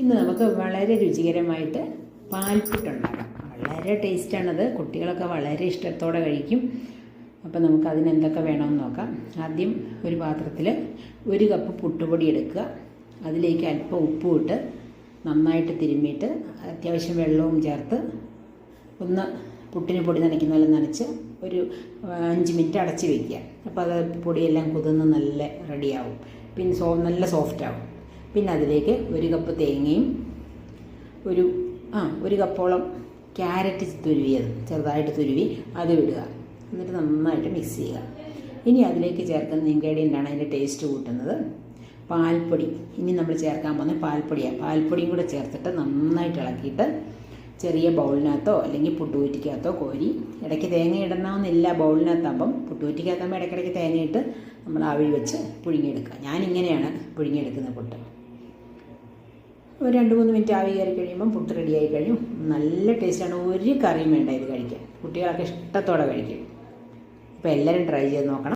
ഇന്ന് നമുക്ക് വളരെ രുചികരമായിട്ട് പാൽപ്പുട്ടുണ്ടാക്കാം വളരെ ടേസ്റ്റാണത്. കുട്ടികളൊക്കെ വളരെ ഇഷ്ടത്തോടെ കഴിക്കും. അപ്പോൾ നമുക്ക് അതിനെന്തൊക്കെ വേണമെന്ന് നോക്കാം. ആദ്യം ഒരു പാത്രത്തിൽ ഒരു കപ്പ് പുട്ടുപൊടി എടുക്കുക. അതിലേക്ക് അല്പം ഉപ്പും ഇട്ട് നന്നായിട്ട് തിരുമ്മിയിട്ട് അത്യാവശ്യം വെള്ളവും ചേർത്ത് ഒന്ന് പുട്ടിന് പൊടി നനയ്ക്കുന്ന പോലെ നനച്ച് ഒരു അഞ്ച് മിനിറ്റ് അടച്ച് വയ്ക്കുക അപ്പോൾ അത് പൊടിയെല്ലാം കുതിർന്ന് നല്ല റെഡിയാവും. പിന്നെ സോ നല്ല സോഫ്റ്റ് ആവും പിന്നെ അതിലേക്ക് ഒരു കപ്പ് തേങ്ങയും ഒരു ആ ഒരു കപ്പോളം ക്യാരറ്റ് തുരുവിയത് ചെറുതായിട്ട് തുരുവി അത് വിടുക എന്നിട്ട് നന്നായിട്ട് മിക്സ് ചെയ്യുക. ഇനി അതിലേക്ക് ചേർക്കുന്ന ഇൻഗ്രീഡിയന്റാണ് അതിന്റെ ടേസ്റ്റ് കൂട്ടുന്നത്. പാൽപ്പൊടി. ഇനി നമ്മൾ ചേർക്കാൻ പോകുന്ന പാൽപ്പൊടിയാണ്. പാൽപ്പൊടിയും കൂടെ ചേർത്തിട്ട് നന്നായിട്ട് ഇളക്കിയിട്ട് ചെറിയ ബൗളിനകത്തോ അല്ലെങ്കിൽ പുട്ടുകുറ്റിക്കകത്തോ കോരി ഇടയ്ക്ക് തേങ്ങ ഇടണമെന്നില്ല ബൗളിനകത്താകുമ്പം പുട്ടുകുറ്റിക്കകത്താകുമ്പോൾ ഇടയ്ക്കിടയ്ക്ക് തേങ്ങയിട്ട് നമ്മൾ ആവി വെച്ച് പുഴുങ്ങിയെടുക്കുക. ഞാനിങ്ങനെയാണ് പുഴുങ്ങിയെടുക്കുന്ന പുട്ട്. ഒരു രണ്ട് മൂന്ന് മിനിറ്റ് ആവി കയറി കഴിയുമ്പം പുട്ട് റെഡിയായി കഴിയും നല്ല ടേസ്റ്റാണ് ഒരു കറിയും വേണ്ട ഇത് കഴിക്കാൻ. കുട്ടികളൊക്കെ ഇഷ്ടത്തോടെ കഴിക്കും. അപ്പോൾ എല്ലാവരും ട്രൈ ചെയ്ത് നോക്കണം.